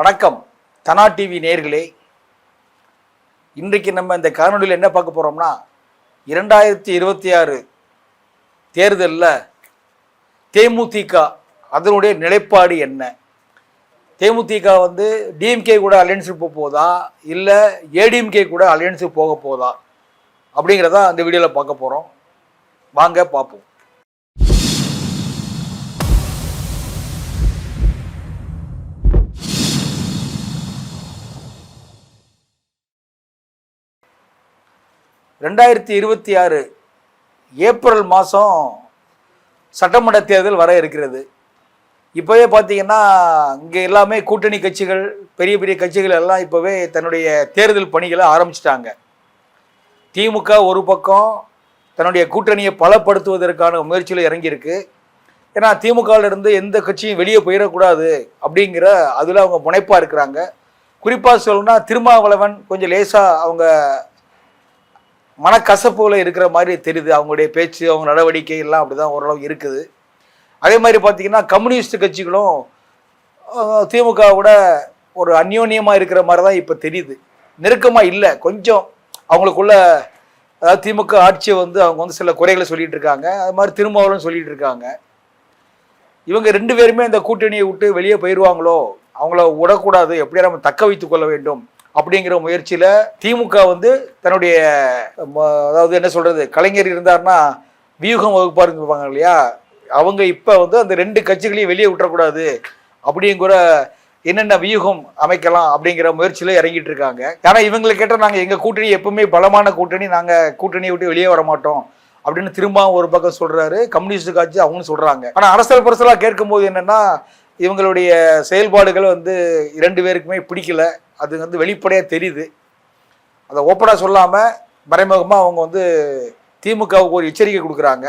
வணக்கம். தனா டிவி நேர்களே இன்றைக்கு நம்ம இந்த காணொலியில் என்ன பார்க்க போகிறோம்னா இரண்டாயிரத்தி இருபத்தி ஆறு தேர்தலில் தேமுதிக அதனுடைய நிலைப்பாடு என்ன? தேமுதிக வந்து டிஎம்கே கூட அலையன்ஸுக்கு போக போதா? இல்லை ஏடிஎம்கே கூட அலையன்ஸுக்கு போக போதா? அப்படிங்கிறத அந்த வீடியோவில் பார்க்க போகிறோம் வாங்க பார்ப்போம். ரெண்டாயிரத்தி இருபத்தி ஆறு ஏப்ரல் மாதம் சட்டமன்ற தேர்தல் வர இருக்கிறது. இப்போவே பார்த்தீங்கன்னா இங்கே எல்லாமே கூட்டணி கட்சிகள் பெரிய பெரிய கட்சிகள் எல்லாம் இப்போவே தன்னுடைய தேர்தல் பணிகளை ஆரம்பிச்சிட்டாங்க. திமுக ஒரு பக்கம் தன்னுடைய கூட்டணியை பலப்படுத்துவதற்கான முயற்சியில் இறங்கியிருக்கு. ஏன்னா திமுகவிலிருந்து எந்த கட்சியும் வெளியே போயிடக்கூடாது அப்படிங்கிற அதில் அவங்க முனைப்பாக இருக்கிறாங்க. குறிப்பாக சொல்லணும்னா திருமாவளவன் கொஞ்சம் லேசாக அவங்க மனக்கசப்புகளை இருக்கிற மாதிரி தெரியுது. அவங்களுடைய பேச்சு அவங்க நடவடிக்கை எல்லாம் அப்படிதான் ஓரளவு இருக்குது. அதே மாதிரி பார்த்தீங்கன்னா கம்யூனிஸ்ட் கட்சிகளும் திமுக திமுகவோட ஒரு அந்யோன்யமாக இருக்கிற மாதிரி தான் இப்போ தெரியுது. நெருக்கமாக இல்லை. கொஞ்சம் அவங்களுக்குள்ள அதாவது திமுக ஆட்சியை வந்து அவங்க வந்து சில குறைகளை சொல்லிட்டு இருக்காங்க. அது மாதிரி திருமாவளவன் சொல்லிட்டு இருக்காங்க. இவங்க ரெண்டு பேருமே இந்த கூட்டணியை விட்டு வெளியே போயிடுவாங்களோ அவங்கள விடக்கூடாது. எப்படியா நம்ம தக்க வைத்துக் கொள்ள வேண்டும். அப்படிங்கிற முயற்சியில் திமுக வந்து தன்னுடைய அதாவது என்ன சொல்றது கலைஞர் இருந்தார்னா வியூகம் வகுப்பாருன்னு இருப்பாங்க இல்லையா? அவங்க இப்போ வந்து அந்த ரெண்டு கட்சிகளையும் வெளியே விட்டுறக்கூடாது அப்படிங்கிற என்னென்ன வியூகம் அமைக்கலாம் அப்படிங்கிற முயற்சியில் இறங்கிட்டு இருக்காங்க. ஏன்னா இவங்களை கேட்டால் நாங்கள் எங்கள் கூட்டணி எப்பவுமே பலமான கூட்டணி நாங்கள் கூட்டணியை விட்டு வெளியே வர மாட்டோம் அப்படின்னு திரும்பவும் ஒரு பக்கம் சொல்றாரு. கம்யூனிஸ்ட் கட்சி அவங்களும் சொல்றாங்க. ஆனால் அரசியல் பரசலாக கேட்கும்போது என்னன்னா இவங்களுடைய செயல்பாடுகள் வந்து இரண்டு பேருக்குமே பிடிக்கல. அது வந்து வெளிப்படையாக தெரியுது. அதை ஓப்பனாக சொல்லாமல் மறைமுகமாக அவங்க வந்து திமுகவுக்கு ஒரு எச்சரிக்கை கொடுக்குறாங்க.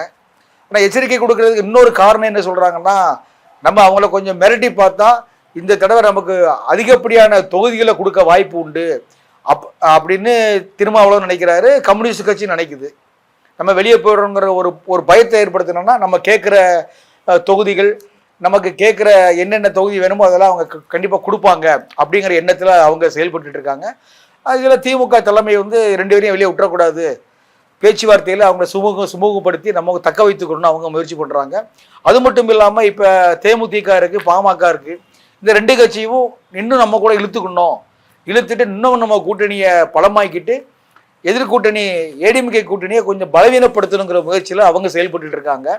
ஆனால் எச்சரிக்கை கொடுக்கறதுக்கு இன்னொரு காரணம் என்ன சொல்கிறாங்கன்னா நம்ம அவங்கள கொஞ்சம் மிரட்டி பார்த்தா இந்த தடவை நமக்கு அதிகப்படியான தொகுதிகளை கொடுக்க வாய்ப்பு உண்டு. அப் அப்படின்னு திருமாவளவன் நினைக்கிறாரு. கம்யூனிஸ்ட் கட்சி நினைக்குது. நம்ம வெளியே போயிடுறோங்கிற ஒரு ஒரு பயத்தை ஏற்படுத்தினோம்னா நம்ம கேட்குற தொகுதிகள் நமக்கு கேட்குற என்னென்ன தொகுதி வேணுமோ அதெல்லாம் அவங்க கண்டிப்பாக கொடுப்பாங்க அப்படிங்கிற எண்ணத்தில் அவங்க செயல்பட்டு இருக்காங்க. அதில் திமுக தலைமை வந்து ரெண்டு பேரையும் வெளியே விட்டுறக்கூடாது. பேச்சுவார்த்தையில் அவங்க சுமூக சுமூகப்படுத்தி நம்ம தக்க வைத்துக்கணும்னு அவங்க முயற்சி பண்ணுறாங்க அது மட்டும் இல்லாமல் இப்போ தேமுதிக இருக்குது பாமக இருக்குது இந்த ரெண்டு கட்சியும் இன்னும் நம்ம கூட இழுத்துக்கணும். இழுத்துட்டு இன்னும் நம்ம கூட்டணியை பலமாக்கிட்டு எதிர்கூட்டணி ஏடிஎம்கே கூட்டணியை கொஞ்சம் பலவீனப்படுத்தணுங்கிற முயற்சியில் அவங்க செயல்பட்டு இருக்காங்க.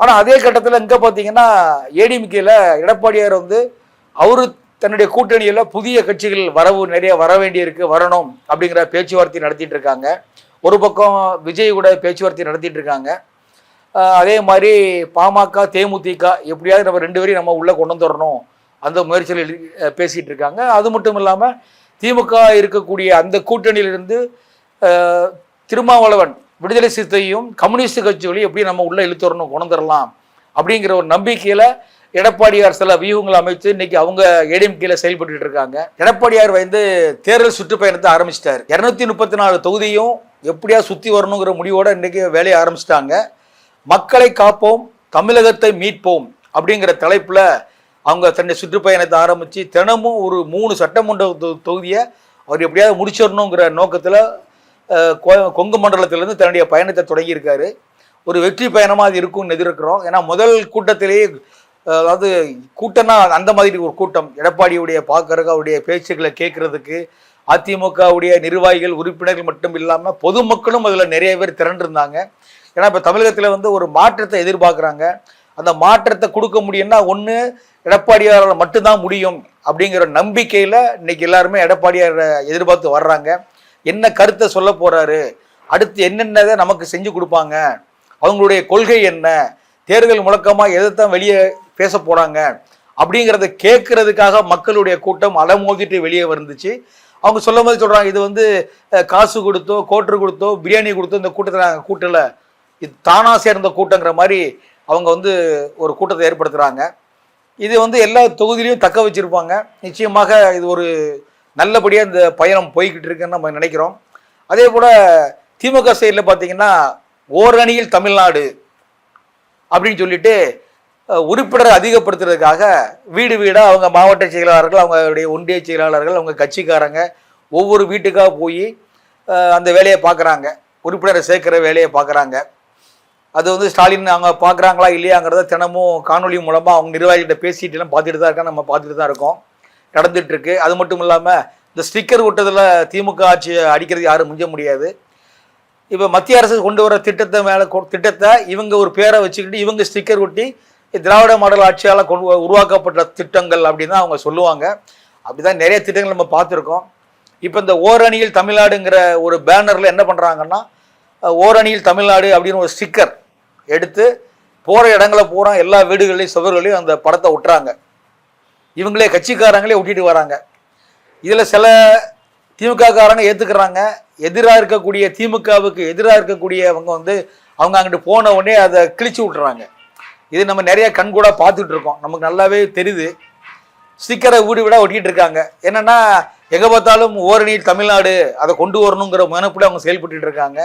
ஆனால் அதே கட்டத்தில் இங்கே பார்த்தீங்கன்னா ஏடிஎம்கேல எடப்பாடியார் வந்து அவரு தன்னுடைய கூட்டணியில் புதிய கட்சிகள் வரவு நிறைய வர வேண்டியிருக்கு வரணும் அப்படிங்கிற பேச்சுவார்த்தை நடத்திட்டு இருக்காங்க. ஒரு பக்கம் விஜய் கூட பேச்சுவார்த்தை நடத்திட்டு இருக்காங்க. அதே மாதிரி பாமக தேமுதிக எப்படியாவது நம்ம ரெண்டு பேரையும் நம்ம உள்ளே கொண்டு வந்துடணும் அந்த முயற்சியில் பேசிகிட்டு இருக்காங்க. அது மட்டும் இல்லாமல் திமுக இருக்கக்கூடிய அந்த கூட்டணியிலிருந்து திருமாவளவன் விடுதலை சிறுத்தையும் கம்யூனிஸ்ட் கட்சிகளையும் எப்படி நம்ம உள்ளே இழுத்துறணும் கொண்டுரலாம் அப்படிங்கிற ஒரு நம்பிக்கையில் எடப்பாடியார் சில வியூகங்களை அமைத்து இன்னைக்கு அவங்க ஏடிஎம்கேல செயல்பட்டு இருக்காங்க. எடப்பாடியார் வந்து தேர்தல் சுற்றுப்பயணத்தை ஆரம்பிச்சிட்டார். இரநூத்தி முப்பத்தி நாலு தொகுதியும் எப்படியா சுற்றி வரணுங்கிற முடிவோடு இன்றைக்கி வேலையை ஆரம்பிச்சிட்டாங்க. மக்களை காப்போம் தமிழகத்தை மீட்போம் அப்படிங்கிற தலைப்பில் அவங்க தன்னுடைய சுற்றுப்பயணத்தை ஆரம்பித்து தினமும் ஒரு மூணு சட்டமன்ற தொகுதியை அவர் எப்படியாவது முடிச்சிடணுங்கிற நோக்கத்தில் கொங்கு மண்டலத்திலிருந்து தன்னுடைய பயணத்தை தொடங்கியிருக்காரு. ஒரு வெற்றி பயணமாக அது இருக்கும்னு எதிர்க்கிறோம். ஏன்னா முதல் கூட்டத்திலேயே அதாவது கூட்டம்னா அந்த மாதிரி ஒரு கூட்டம். எடப்பாடியுடைய பார்க்கறதுக்கு அவருடைய பேச்சுக்களை கேட்கறதுக்கு அதிமுகவுடைய நிர்வாகிகள் உறுப்பினர்கள் மட்டும் இல்லாமல் பொதுமக்களும் அதில் நிறைய பேர் திரண்டிருந்தாங்க. ஏன்னா இப்போ தமிழகத்தில் வந்து ஒரு மாற்றத்தை எதிர்பார்க்குறாங்க. அந்த மாற்றத்தை கொடுக்க முடியும்னா ஒன்று எடப்பாடியாரால் மட்டும்தான் முடியும் அப்படிங்கிற நம்பிக்கையில் இன்றைக்கி எல்லாருமே எடப்பாடியாரை எதிர்பார்த்து வர்றாங்க. என்ன கருத்தை சொல்ல போறாரு? அடுத்து என்னென்னதை நமக்கு செஞ்சு கொடுப்பாங்க? அவங்களுடைய கொள்கை என்ன? தேர்தல் முழக்கமாக எதைத்தான் வெளியே பேச போறாங்க? அப்படிங்கிறத கேட்கறதுக்காக மக்களுடைய கூட்டம் அலமோதிட்டு வெளியே வந்துச்சு. அவங்க சொல்லும் போது சொல்றாங்க இது வந்து காசு கொடுத்தோ கோட்ரு கொடுத்தோ பிரியாணி கொடுத்தோ இந்த கூட்டத்தை நாங்கள் கூட்டல. இது தானா சேர்ந்த கூட்டங்கிற மாதிரி அவங்க வந்து ஒரு கூட்டத்தை ஏற்படுத்துகிறாங்க இது வந்து எல்லா தொகுதியிலையும் தக்க வச்சிருப்பாங்க. நிச்சயமாக இது ஒரு நல்லபடியாக இந்த பயணம் போய்கிட்டு இருக்குன்னு நம்ம நினைக்கிறோம். அதே போல் திமுக சைடில் பார்த்தீங்கன்னா ஓரணியில் தமிழ்நாடு அப்படின்னு சொல்லிட்டு உறுப்பினரை அதிகப்படுத்துறதுக்காக வீடு வீடாக அவங்க மாவட்ட செயலாளர்கள் அவங்களுடைய ஒன்றிய செயலாளர்கள் அவங்க கட்சிக்காரங்க ஒவ்வொரு வீட்டுக்காக போய் அந்த வேலையை பார்க்குறாங்க உறுப்பினரை சேர்க்குற வேலையை பார்க்குறாங்க அது வந்து ஸ்டாலின் அவங்க பார்க்குறாங்களா இல்லையாங்கிறத தினமும் காணொலி மூலமாக அவங்க நிர்வாகிகிட்ட பேசிட்டு எல்லாம் பார்த்துட்டு தான் இருக்காங்க. நம்ம பார்த்துட்டு தான் இருக்கோம். நடந்துட்டு இருக்கு அது மட்டும் இல்லாமல் இந்த ஸ்டிக்கர் விட்டதில் திமுக ஆட்சி அடிக்கிறது யாரும் முடிஞ்ச முடியாது. இப்போ மத்திய அரசு கொண்டு வர திட்டத்தை மேலே திட்டத்தை இவங்க ஒரு பேரை வச்சுக்கிட்டு இவங்க ஸ்டிக்கர் ஒட்டி திராவிட மாடல் ஆட்சியால் கொண்டு உருவாக்கப்பட்ட திட்டங்கள் அப்படின்னு அவங்க சொல்லுவாங்க. அப்படிதான் நிறைய திட்டங்கள் நம்ம பார்த்துருக்கோம். இப்போ இந்த ஓரணியில் தமிழ்நாடுங்கிற ஒரு பேனரில் என்ன பண்ணுறாங்கன்னா ஓரணியில் தமிழ்நாடு அப்படின்னு ஒரு ஸ்டிக்கர் எடுத்து போகிற இடங்களை பூரா எல்லா வீடுகள்லையும் சுவர்களையும் அந்த படத்தை ஒட்டுறாங்க. இவங்களே கட்சிக்காரங்களே ஒட்டிட்டு வராங்க. இதில் சில திமுகக்காரங்க ஏற்றுக்கிறாங்க எதிராக இருக்கக்கூடிய திமுகவுக்கு எதிராக இருக்கக்கூடியவங்க வந்து அவங்க அங்கிட்டு போன உடனே அதை கிழிச்சு விட்டுறாங்க. இது நம்ம நிறைய கண்கூடாக பார்த்துட்டு இருக்கோம். நமக்கு நல்லாவே தெரியுது. ஸ்டிக்கரை வீடு விட ஒட்டிட்டு இருக்காங்க. என்னன்னா எங்கே பார்த்தாலும் ஓரணி தமிழ்நாடு அதை கொண்டு வரணுங்கிற முனைப்பில் அவங்க செயல்பட்டு இருக்காங்க.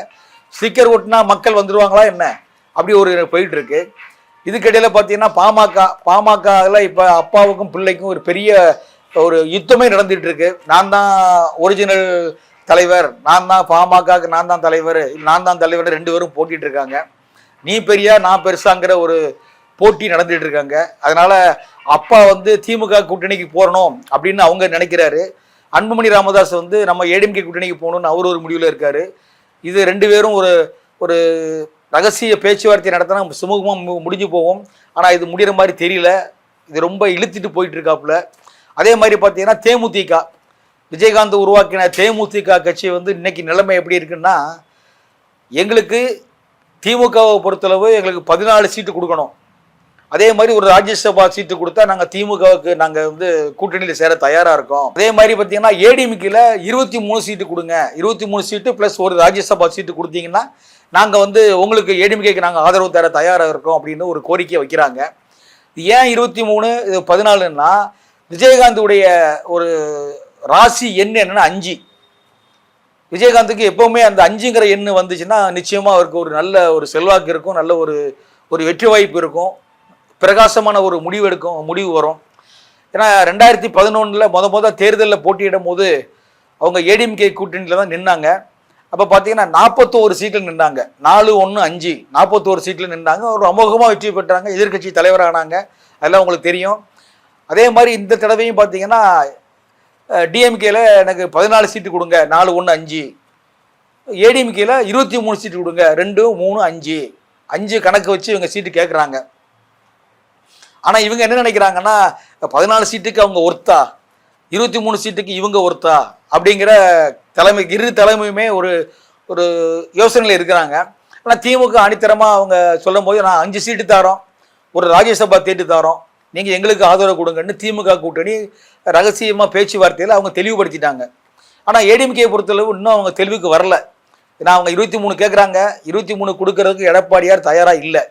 ஸ்டிக்கர் ஒட்டினா மக்கள் வந்துடுவாங்களா என்ன? அப்படி ஒரு போயிட்டு இருக்கு. இதுக்கிடையில் பார்த்தீங்கன்னா பாமக பாமகவில் இப்போ அப்பாவுக்கும் பிள்ளைக்கும் ஒரு பெரிய ஒரு யுத்தமே நடந்துட்டு இருக்கு. நான் தான் ஒரிஜினல் தலைவர் நான் தான் பாமகக்கு நான் தான் தலைவர் நான் தான் தலைவர் ரெண்டு பேரும் போட்டிட்டு இருக்காங்க. நீ பெரியா நான் பெருசாங்கிற ஒரு போட்டி நடந்துட்டு இருக்காங்க. அதனால அப்பா வந்து திமுக கூட்டணிக்கு போறணும் அப்படின்னு அவங்க நினைக்கிறாரு. அன்புமணி ராமதாஸ் வந்து நம்ம ஏடிஎம்கே கூட்டணிக்கு போகணும்னு அவர் ஒரு முடிவில் இருக்காரு. இது ரெண்டு பேரும் ஒரு ஒரு ரகசிய பேச்சுவார்த்தை நடத்தினா சுமூகமாக முடிஞ்சு போவோம். ஆனால் இது முடிகிற மாதிரி தெரியல. இது ரொம்ப இழுத்துட்டு போயிட்டு இருக்காப்புல அதே மாதிரி பார்த்தீங்கன்னா தேமுதிக. விஜயகாந்த் உருவாக்கின தேமுதிக கட்சி வந்து இன்னைக்கு நிலைமை எப்படி இருக்குன்னா எங்களுக்கு திமுகவை பொறுத்தளவு எங்களுக்கு பதினாலு சீட்டு கொடுக்கணும். அதே மாதிரி ஒரு ராஜ்யசபா சீட்டு கொடுத்தா நாங்கள் திமுகவுக்கு நாங்கள் வந்து கூட்டணியில் சேர தயாராக இருக்கோம். அதே மாதிரி பார்த்தீங்கன்னா ஏடிஎம்கில் இருபத்தி மூணு சீட்டு கொடுங்க. இருபத்தி மூணு சீட்டு ப்ளஸ் ஒரு ராஜ்யசபா சீட்டு கொடுத்தீங்கன்னா நாங்கள் வந்து உங்களுக்கு ஏடிஎம்கேக்கு நாங்கள் ஆதரவு தர தயாராக இருக்கோம் அப்படின்னு ஒரு கோரிக்கை வைக்கிறாங்க. ஏன் இருபத்தி மூணு இது பதினாலுன்னா விஜயகாந்துடைய ஒரு ராசி எண் என்னன்னா அஞ்சு. விஜயகாந்துக்கு எப்போவுமே அந்த அஞ்சுங்கிற எண்ணு வந்துச்சுன்னா நிச்சயமாக அவருக்கு ஒரு நல்ல ஒரு செல்வாக்கு இருக்கும் நல்ல ஒரு ஒரு வெற்றி வாய்ப்பு இருக்கும். பிரகாசமான ஒரு முடிவு எடுக்கும் முடிவு வரும். ஏன்னா ரெண்டாயிரத்தி பதினொன்றில் முத முத தேர்தலில் போட்டியிடும் போது அவங்க ஏடிஎம்கே கூட்டணியில் தான் நின்னாங்க. அப்போ பார்த்தீங்கன்னா நாற்பத்தோரு சீட்டில் நின்றாங்க நாலு ஒன்று அஞ்சு. நாற்பத்தோரு சீட்டில் நின்றாங்க ஒரு அமோகமாக வெற்றி பெற்றாங்க. எதிர்க்கட்சி தலைவரானாங்க. அதெல்லாம் உங்களுக்கு தெரியும். அதே மாதிரி இந்த தடவையும் பார்த்தீங்கன்னா டிஎம்கேல எனக்கு பதினாலு சீட்டு கொடுங்க. நாலு ஒன்று அஞ்சு. ஏடிஎம்கேல இருபத்தி மூணு சீட்டு கொடுங்க. ரெண்டு மூணு அஞ்சு. அஞ்சு கணக்கு வச்சு இவங்க சீட்டு கேட்குறாங்க ஆனால் இவங்க என்ன நினைக்கிறாங்கன்னா பதினாலு சீட்டுக்கு அவங்க ஒர்த்தா? இருபத்தி மூணு சீட்டுக்கு இவங்க ஒர்த்தா? அப்படிங்கிற தலைமை இரு தலைமையுமே ஒரு ஒரு யோசனையில் இருக்கிறாங்க. ஆனால் திமுக அணித்தரமாக அவங்க சொல்லும் போது நான் அஞ்சு சீட்டு தரோம் ஒரு ராஜ்யசபா தேட்டு தரோம். நீங்கள் எங்களுக்கு ஆதரவு கொடுங்கன்னு திமுக கூட்டணி ரகசியமாக பேச்சுவார்த்தையில் அவங்க தெளிவுபடுத்திட்டாங்க. ஆனால் ஏடிஎம்கே பொறுத்தளவு இன்னும் அவங்க தெளிவுக்கு வரல. ஏன்னா அவங்க இருபத்தி மூணு கேட்குறாங்க இருபத்தி மூணு கொடுக்கறதுக்கு எடப்பாடியார் தயாராக இல்லை.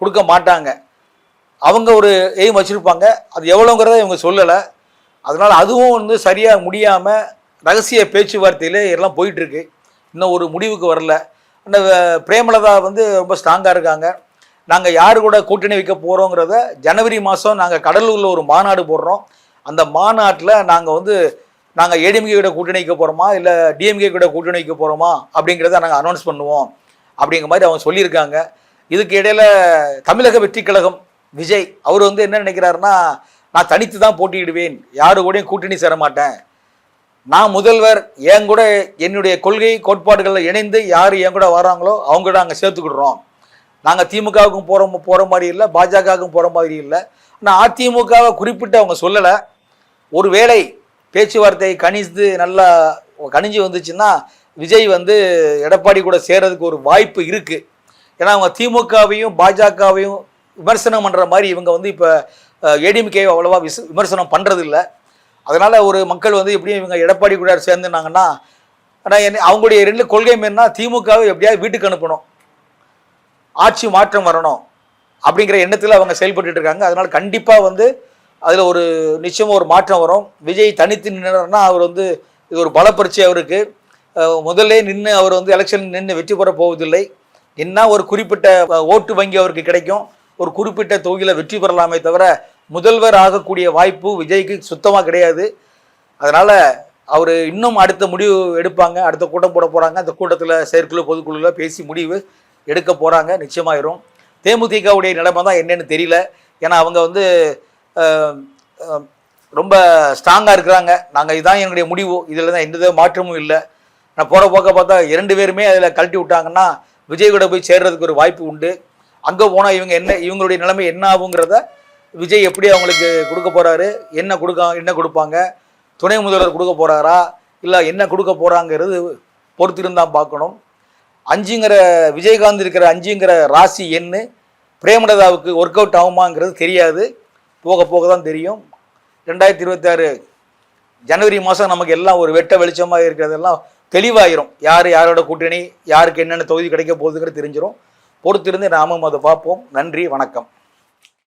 கொடுக்க மாட்டாங்க. அவங்க ஒரு எய்ம் வச்சுருப்பாங்க. அது எவ்வளோங்கிறத இவங்க சொல்லலை. அதனால் அதுவும் வந்து சரியாக முடியாமல் ரகசிய பேச்சுவார்த்தையில் எல்லாம் போயிட்டுருக்கு. இன்னும் ஒரு முடிவுக்கு வரல. அந்த பிரேமலதா வந்து ரொம்ப ஸ்ட்ராங்காக இருக்காங்க. நாங்கள் யார் கூட கூட்டணி வைக்க போகிறோங்கிறத ஜனவரி மாதம் நாங்கள் கடலூரில் ஒரு மாநாடு போடுறோம். அந்த மாநாட்டில் நாங்கள் வந்து நாங்கள் ஏடிஎம்கே கூட கூட்டணி வைக்க போகிறோமா இல்லை டிஎம்கே கூட கூட்டணி வைக்க போகிறோமா அப்படிங்கிறத நாங்கள் அனௌன்ஸ் பண்ணுவோம். அப்படிங்கிற மாதிரி அவங்க சொல்லியிருக்காங்க. இதுக்கு இடையில் தமிழக வெற்றி கழகம் விஜய் அவர் வந்து என்ன நினைக்கிறாருன்னா நான் தனித்து தான் போட்டியிடுவேன். யாரு கூடயும் கூட்டணி சேர மாட்டேன். நான் முதல்வர் என் கூட என்னுடைய கொள்கை கோட்பாடுகளில் இணைந்து யார் என் கூட வராங்களோ அவங்க கூட நாங்கள் சேர்த்துக்கிடுறோம். நாங்கள் திமுகவுக்கும் போகிற போகிற மாதிரி இல்லை பாஜகவுக்கும் போகிற மாதிரி இல்லை. ஆனால் அதிமுகவை குறிப்பிட்டு அவங்க சொல்லலை. ஒரு வேளை பேச்சுவார்த்தை கணித்து நல்லா கணிஞ்சு வந்துச்சுன்னா விஜய் வந்து எடப்பாடி கூட சேர்றதுக்கு ஒரு வாய்ப்பு இருக்குது ஏன்னா அவங்க திமுகவையும் பாஜகவையும் விமர்சனம் பண்ணுற மாதிரி இவங்க வந்து இப்போ ஏடிஎம்கே அவ்வளவா விச விமர்சனம் பண்ணுறதில்ல அதனால் ஒரு மக்கள் வந்து எப்படியும் இவங்க எடப்பாடி கூட சேர்ந்துனாங்கன்னா ஆனால் என்ன அவங்களுடைய ரெண்டு கொள்கை என்னன்னா திமுகவை எப்படியாவது வீட்டுக்கு அனுப்பணும். ஆட்சி மாற்றம் வரணும் அப்படிங்கிற எண்ணத்தில் அவங்க செயல்பட்டு இருக்காங்க. அதனால் கண்டிப்பாக வந்து அதில் ஒரு நிச்சயமாக ஒரு மாற்றம் வரும். விஜய் தனித்து நின்றுனா அவர் வந்து இது ஒரு பலப்பரிச்சு அவருக்கு. முதல்ல நின்று அவர் வந்து எலெக்ஷன் நின்று வெற்றி பெற போவதில்லை. என்ன ஒரு குறிப்பிட்ட ஓட்டு வங்கி அவருக்கு கிடைக்கும். ஒரு குறிப்பிட்ட தொகுதியில் வெற்றி பெறலாமே தவிர முதல்வர் ஆகக்கூடிய வாய்ப்பு விஜய்க்கு சுத்தமாக கிடையாது. அதனால் அவர் இன்னும் அடுத்த முடிவு எடுப்பாங்க. அடுத்த கூட்டம் போட போகிறாங்க அந்த கூட்டத்தில் செயற்குழு பொதுக்குழுவில் பேசி முடிவு எடுக்க போகிறாங்க நிச்சயமாயிரும். தேமுதிகவுடைய நிலைமை தான் என்னன்னு தெரியல. ஏன்னா அவங்க வந்து ரொம்ப ஸ்ட்ராங்காக இருக்கிறாங்க. நாங்கள் இதுதான் என்னுடைய முடிவு. இதில் தான் எந்த மாற்றமும் இல்லை. நான் போகிற போக்க பார்த்தா இரண்டு பேருமே அதில் கழட்டி விட்டாங்கன்னா விஜய் கூட போய் சேர்றதுக்கு ஒரு வாய்ப்பு உண்டு. அங்கே போனால் இவங்க என்ன இவங்களுடைய நிலைமை என்ன ஆகுங்கிறத விஜய் எப்படி அவங்களுக்கு கொடுக்க போகிறாரு என்ன கொடுக்க என்ன கொடுப்பாங்க? துணை முதல்வர் கொடுக்க போகிறாரா இல்லை என்ன கொடுக்க போகிறாங்கிறது பொறுத்திருந்தான் பார்க்கணும். அஞ்சுங்கிற விஜயகாந்த் இருக்கிற அஞ்சுங்கிற ராசி என்ன பிரேமலதாவுக்கு ஒர்க் அவுட் ஆகுமாங்கிறது தெரியாது. போக போக தான் தெரியும். ரெண்டாயிரத்தி இருபத்தாறு ஜனவரி மாதம் நமக்கு எல்லாம் ஒரு வெட்ட வெளிச்சமாக இருக்கிறதெல்லாம் தெளிவாயிரும். யார் யாரோட கூட்டணி யாருக்கு என்னென்ன தொகுதி கிடைக்க போகுதுங்கிறது தெரிஞ்சிடும் பொறுத்திருந்து நாமும் அதை பார்ப்போம். நன்றி வணக்கம்.